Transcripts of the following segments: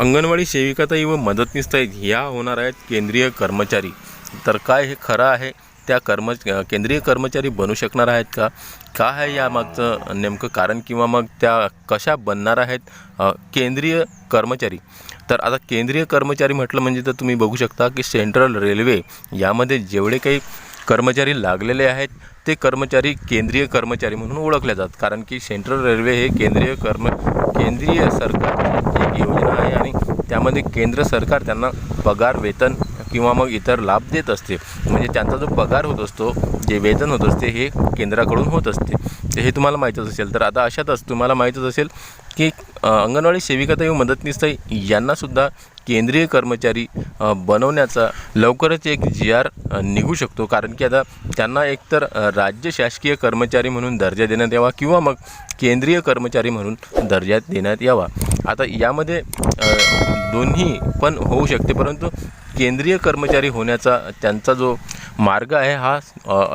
अंगणवाडी सेविकाताई व मदतनीसताई ह्या होणार आहेत केंद्रीय कर्मचारी. तर काय हे खरं आहे? त्या कर्म केंद्रीय कर्मचारी बनू शकणार आहेत का? काय आहे यामागचं नेमकं कारण किंवा मग त्या कशा बनणार आहेत केंद्रीय कर्मचारी? तर आता केंद्रीय कर्मचारी म्हटलं म्हणजे तर तुम्ही बघू शकता की सेंट्रल रेल्वे यामध्ये जेवढे काही कर्मचारी लागलेले आहेत ते कर्मचारी केंद्रीय कर्मचारी म्हणून ओळखले जातात. कारण की सेंट्रल रेल्वे हे केंद्रीय कर्म केंद्रीय सरकारची एक योजना आहे आणि त्यामध्ये केंद्र सरकार त्यांना पगार वेतन किंवा मग इतर लाभ देत असते. म्हणजे त्यांचा जो पगार होत असतो जे वेतन होत असते हे केंद्राकडून होत असते. तर हे तुम्हाला माहीतच असेल. तर आता अशातच तुम्हाला माहीतच असेल की अ, अंगणवाडी सेविकाताई व मदतनीसताई यांनासुद्धा केंद्रीय कर्मचारी बनवण्याचा लवकरच एक जी आर निघू शकतो. कारण की आता त्यांना एकतर राज्य शासकीय कर्मचारी म्हणून दर्जा देण्यात यावा किंवा मग केंद्रीय कर्मचारी म्हणून दर्जा देण्यात यावा. आता यामध्ये दोन्ही पण होऊ शकते. परंतु केंद्रीय कर्मचारी होण्याचा त्यांचा जो मार्ग आहे हा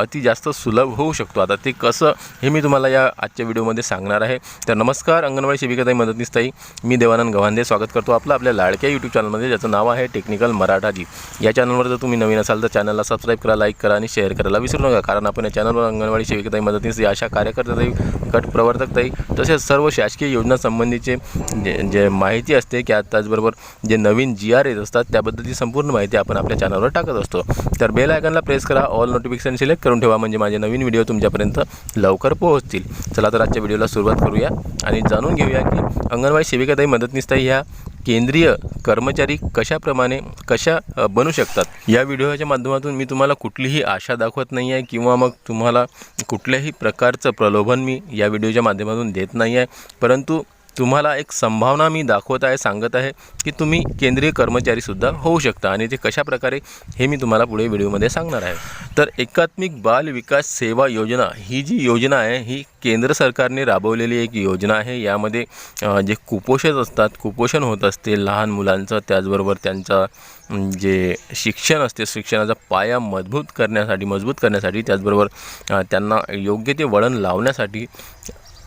अति जास्त सुलभ होऊ शकतो. आता ते कसं हे मी तुम्हाला या आजच्या व्हिडिओमध्ये सांगणार आहे. तर नमस्कार अंगणवाडी शिबिकाताई मदतनीसताई. मी देवानंद गव्हांदे स्वागत करतो आपलं आपल्या लाडक्या यूट्यूब चॅनलमध्ये ज्याचं नाव आहे टेक्निकल मराठाजी. या चॅनलवर जर तुम्ही नवीन असाल तर चॅनलला सबस्क्राईब करा लाईक करा आणि शेअर करायला विसरू नका. कारण आपण या चॅनलवर अंगणवाडी शिबिकाताई मदतनीस या अशा कार्यकर्त्याताई गट प्रवर्तकताई तसेच सर्व शासकीय योजनासंबंधीचे जे जे माहिती असते की त्याचबरोबर जे नवीन जी आर येत असतात त्याबद्दलची संपूर्ण माहिती आपण आपल्या चॅनलवर टाकत असतो. तर बेल आयकनला प्रेस करा. ऑल नोटिफिकेशन सिलेक्ट करून ठेवा. म्हणजे माझे नवीन व्हिडिओ तुमच्यापर्यंत लवकर पोहोचतील. चला तर आजच्या व्हिडिओला सुरुवात करूया आणि जाणून घेऊया की अंगणवाडी सेविकाताई मदतनीसताई ह्या केंद्रीय कर्मचारी कशाप्रमाणे कशा बनू शकतात? या व्हिडिओच्या माध्यमातून मी तुम्हाला कुठलीही आशा दाखवत नाही आहे किंवा मग तुम्हाला कुठल्याही प्रकारचं प्रलोभन मी या व्हिडिओच्या माध्यमातून देत नाही आहे परंतु तुम्हाला एक संभावना मी दाखवत आहे सांगत आहे की तुम्ही केंद्रीय कर्मचारीसुद्धा होऊ शकता. आणि ते कशाप्रकारे हे मी तुम्हाला पुढे व्हिडिओमध्ये सांगणार आहे. तर एकात्मिक बाल विकास सेवा योजना ही जी योजना आहे ही केंद्र सरकारने राबवलेली एक योजना आहे. यामध्ये जे कुपोषित असतात कुपोषण होत असते लहान मुलांचं त्याचबरोबर त्यांचा जे शिक्षण असते शिक्षणाचा पाया मजबूत करण्यासाठी मजबूत करण्यासाठी त्याचबरोबर त्यांना योग्य ते वळण लावण्यासाठी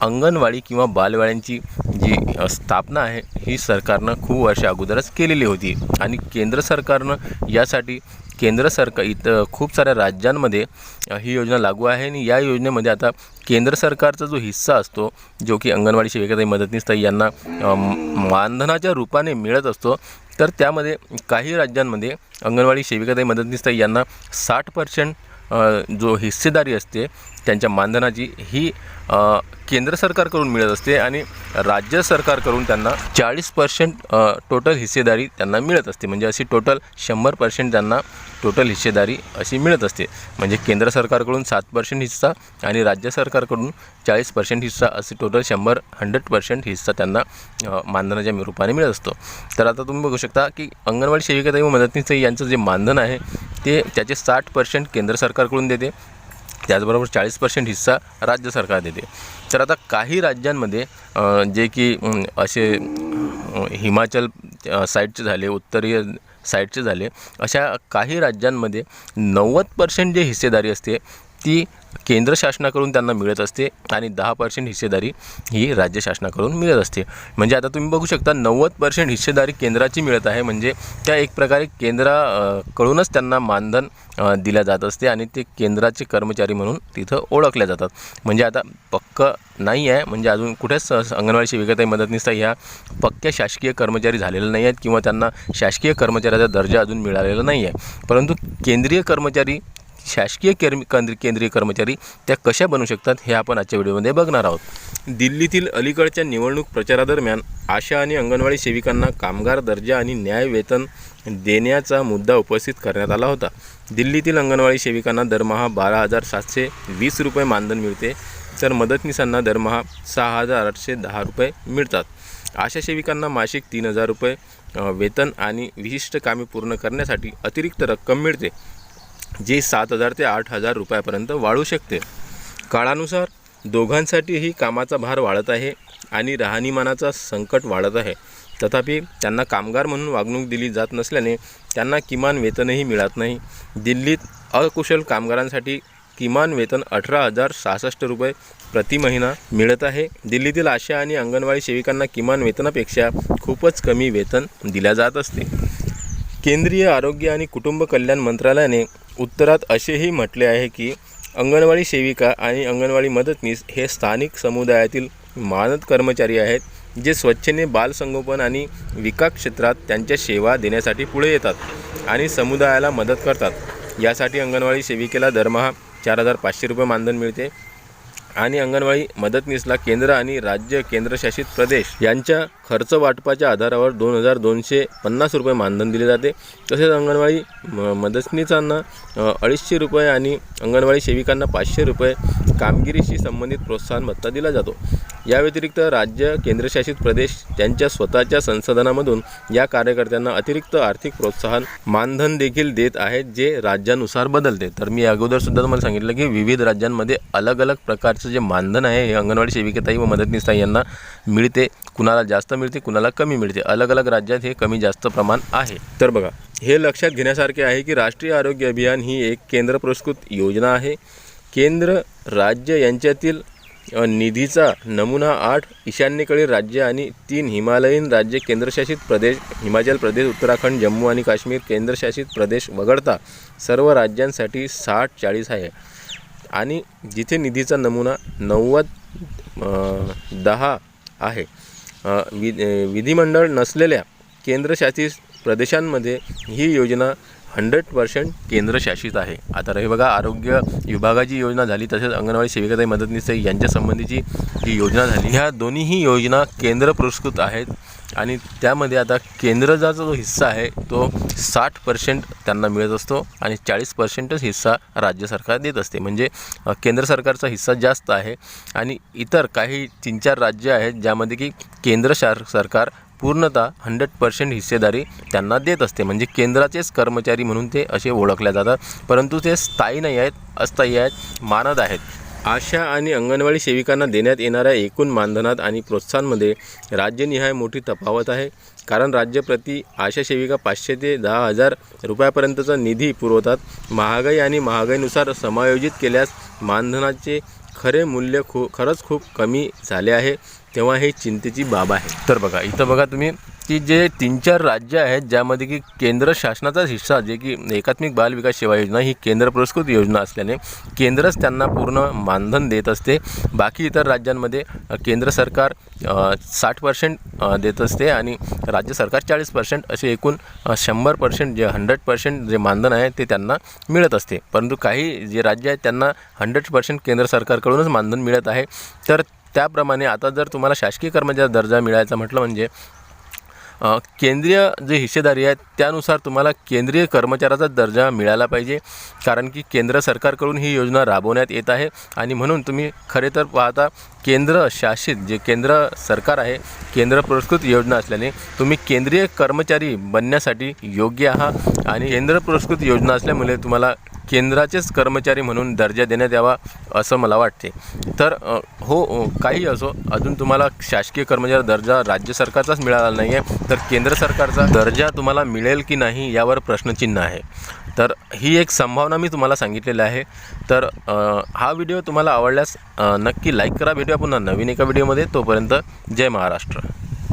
अंगणवाडी किंवा बालवाड्यांची जी स्थापना आहे ही सरकारनं खूप वर्ष अगोदरच केलेली होती. आणि केंद्र सरकारनं यासाठी केंद्र सरकार इथं खूप साऱ्या राज्यांमध्ये ही योजना लागू आहे. आणि या योजनेमध्ये आता केंद्र सरकारचा जो हिस्सा असतो जो की अंगणवाडी सेविकाताई मदतनीसताई यांना मानधनाच्या रूपाने मिळत असतो तर त्यामध्ये काही राज्यांमध्ये अंगणवाडी सेविकाताई मदतनीसताई यांना साठ पर्सेंट जो हिस्सेदारी असते त्यांच्या मानधनाची ही केंद्र सरकारकडून मिळत असते आणि राज्य सरकारकडून त्यांना चाळीस पर्सेंट टोटल हिस्सेदारी त्यांना मिळत असते. म्हणजे अशी टोटल शंभर पर्सेंट त्यांना टोटल हिस्सेदारी अशी मिळत असते. म्हणजे केंद्र सरकारकडून सात पर्सेंट हिस्सा आणि राज्य सरकारकडून चाळीस पर्सेंट हिस्सा असे टोटल शंभर हंड्रेड पर्सेंट हिस्सा त्यांना मानधनाच्या रूपाने मिळत असतो. तर आता तुम्ही बघू शकता की अंगणवाडी सेविकाताई व मदतनीस यांचं जे मानधन आहे ते त्याचे साठ पर्सेंट केंद्र सरकारकडून देते. त्याचबरोबर चाळीस पर्सेंट हिस्सा राज्य सरकार देते. तर आता काही राज्यांमध्ये जे की असे हिमाचल साईडचे झाले उत्तरीय साईडचे झाले अशा काही राज्यांमध्ये नव्वद पर्सेंट जे हिस्सेदारी असते ती केंद्र शासनाकडून त्यांना मिळत असते आणि दहा पर्सेंट हिस्सेदारी ही राज्य शासनाकडून मिळत असते. म्हणजे आता तुम्ही बघू शकता नव्वद पर्सेंट हिस्सेदारी केंद्राची मिळत आहे. म्हणजे त्या एक प्रकारे केंद्राकडूनच त्यांना मानधन दिल्या जात असते आणि ते केंद्राचे कर्मचारी म्हणून तिथं ओळखल्या जातात. म्हणजे आता पक्क नाही आहे. म्हणजे अजून कुठेच अंगणवाडी सेविकाताई मदतनीसता ह्या पक्क्या शासकीय कर्मचारी झालेल्या नाही आहेत किंवा त्यांना शासकीय कर्मचाऱ्याचा दर्जा अजून मिळालेला नाही आहे परंतु केंद्रीय कर्मचारी शासकीय केर्म केंद्र केंद्रीय कर्मचारी त्या कशा बनू शकतात हे आपण आजच्या व्हिडिओमध्ये बघणार आहोत. दिल्लीतील अलीकडच्या निवडणूक प्रचारादरम्यान आशा आणि अंगणवाडी सेविकांना कामगार दर्जा आणि न्याय वेतन देण्याचा मुद्दा उपस्थित करण्यात आला होता. दिल्लीतील अंगणवाडी सेविकांना दरमहा बारा हजार सातशे वीस रुपये मानधन मिळते. तर मदतनीसांना दरमहा सहा हजार आठशे दहा रुपये मिळतात. आशा सेविकांना मासिक तीन हजार रुपये वेतन आणि विशिष्ट कामे पूर्ण करण्यासाठी अतिरिक्त रक्कम मिळते. जे सात हजार ते आठ हजार रुपयापर्यंत वाढू शकते. काळानुसार दोघांसाठीही कामाचा भार वाढत आहे आणि राहणीमानाचा संकट वाढत आहे. तथापि त्यांना कामगार म्हणून वागणूक दिली जात नसल्याने त्यांना किमान वेतनही मिळत नाही. दिल्लीत अकुशल कामगारांसाठी किमान वेतन अठरा हजार सहासष्ट रुपये प्रति महिना मिळत आहे. दिल्लीतील आशा आणि अंगणवाडी सेविकांना किमान वेतनापेक्षा खूपच कमी वेतन दिल्या जात असते. केंद्रीय आरोग्य आणि कुटुंब कल्याण मंत्रालयाने उत्तरात असेही म्हटले आहे की अंगणवाडी सेविका आणि अंगणवाडी मदतनीस हे स्थानिक समुदायातील मानद कर्मचारी आहेत जे स्वच्छेने बालसंगोपन आणि विकास क्षेत्रात त्यांच्या सेवा देण्यासाठी पुढे येतात आणि समुदायाला मदत करतात. यासाठी अंगणवाडी सेविकेला दरमहा चार हजार पाचशे रुपये मानधन मिळते. आणि अंगणवाडी मदतनीसला केंद्र आणि राज्य केंद्रशासित प्रदेश. यांच्या खर्च वाटपाच्या आधारावर दोन हजार दोनशे पन्नास रुपये मानधन दिले जाते. तसेच अंगणवाडी म मदतनीसांना अडीचशे रुपये आणि अंगणवाडी सेविकांना पाचशे रुपये कामगिरीशी संबंधित प्रोत्साहन भत्ता दिला जातो. या व्यतिरिक्त राज्य केंद्रशासित प्रदेश त्यांच्या स्वतःच्या संसाधनामधून या कार्यकर्त्यांना अतिरिक्त आर्थिक प्रोत्साहन मानधन देखील देत आहेत जे राज्यानुसार बदलते. तर मी अगोदर सुद्धा तुम्हाला सांगितलं की विविध राज्यांमध्ये अलग अलग प्रकारचे जे मानधन आहे हे अंगणवाडी सेविकेताई व मदतनीसताई यांना मिळते. कुणाला जास्त मिळते कुणाला कमी मिळते. अलग अलग राज्यात हे कमी जास्त प्रमाण आहे. तर बघा हे लक्षात घेण्यासारखे आहे की राष्ट्रीय आरोग्य अभियान ही एक केंद्र पुरस्कृत योजना आहे. केंद्र राज्य यांच्यातील निधीचा नमुना आठ ईशान्येकडील राज्य आणि तीन हिमालयीन राज्य केंद्रशासित प्रदेश हिमाचल प्रदेश उत्तराखंड जम्मू आणि काश्मीर केंद्रशासित प्रदेश वगळता सर्व राज्यांसाठी साठ चाळीस आहे. आणि जिथे निधीचा नमुना नव्वद दहा आहे वि विधिमंडळ नसलेल्या केंद्रशासित प्रदेशांमध्ये ही योजना हंड्रेड पर्सेंट केंद्रशासित आहे. आता रे बघा आरोग्य विभागाची योजना झाली तसेच अंगणवाडी सेविकाताई मदतनीस यांच्यासंबंधीची जी योजना झाली. ह्या दोन्हीही योजना केंद्र पुरस्कृत आहेत आणि त्यामध्ये आता केंद्रचा जो हिस्सा आहे तो साठ पर्सेंट त्यांना मिळत असतो आणि चाळीस पर्सेंटच हिस्सा राज्य सरकार देत असते. म्हणजे केंद्र सरकारचा हिस्सा जास्त आहे आणि इतर काही तीन चार राज्य आहेत ज्यामध्ये की केंद्र शार सरकार पूर्णतः हंड्रेड पर्सेंट हिस्सेदारी त्यांना देत असते. म्हणजे केंद्राचेच कर्मचारी म्हणून ते असे ओळखले जातात. परंतु ते स्थायी नाही आहेत अस्थायी आहेत मानद आहेत. आशा आणि अंगणवाडी सेविकांना देण्यात येणाऱ्या एकूण मानधनात आणि प्रोत्साहनमध्ये राज्यनिहाय मोठी तफावत आहे. कारण राज्यप्रती आशा सेविका पाचशे ते दहा हजार रुपयापर्यंतचा निधी पुरवतात. महागाई आणि महागाईनुसार समायोजित केल्यास मानधनाचे खरे मूल्य खू खरंच खूप कमी झाले आहे तेव्हा हे चिंतेची बाब आहे. तर बघा इथं बघा तुम्ही की जे तीन चार राज्य आहेत ज्यामध्ये की केंद्र शासनाचाच हिस्सा जे की एकात्मिक बाल विकास सेवा योजना ही केंद्र पुरस्कृत योजना असल्याने केंद्रच त्यांना पूर्ण मानधन देत असते. बाकी इतर राज्यांमध्ये केंद्र सरकार साठ पर्सेंट देत असते आणि राज्य सरकार चाळीस पर्सेंट असे एकूण शंभर पर्सेंट जे हंड्रेड पर्सेंट जे मानधन आहे ते त्यांना मिळत असते. परंतु काही जे राज्य आहेत त्यांना हंड्रेड पर्सेंट केंद्र सरकारकडूनच मानधन मिळत आहे. तर त्याप्रमाणे आता जर तुम्हाला शासकीय कर्मचारी दर्जा मिळायचा म्हटलं म्हणजे केंद्रीय जे हिस्सेदारी आहेत त्यानुसार तुम्हाला केंद्रीय कर्मचाऱ्याचा दर्जा मिळाला पाहिजे. कारण की केंद्र सरकारकडून ही योजना राबवण्यात येत आहे. आणि म्हणून तुम्ही खरे तर पाहता केंद्र शासित जे केंद्र सरकार आहे केंद्र पुरस्कृत योजना असल्याने तुम्ही केंद्रीय कर्मचारी बनण्यासाठी योग्य आहात. आणि केंद्र पुरस्कृत योजना असल्यामुळे तुम्हाला केंद्राचेच कर्मचारी म्हणून दर्जा देण्यात यावा असं मला वाटते. तर हो काही असो अजून तुम्हाला शासकीय कर्मचारी दर्जा राज्य सरकारचाच मिळाला नाही आहे तर केंद्र सरकारचा दर्जा तुम्हाला मिळेल की नाही यावर प्रश्नचिन्ह आहे. तर ही एक संभावना मी तुम्हाला सांगितलेली आहे. तर हा व्हिडिओ तुम्हाला आवडल्यास नक्की लाईक करा. भेटूया पुन्हा नवीन एका व्हिडिओमध्ये. तोपर्यंत जय महाराष्ट्र.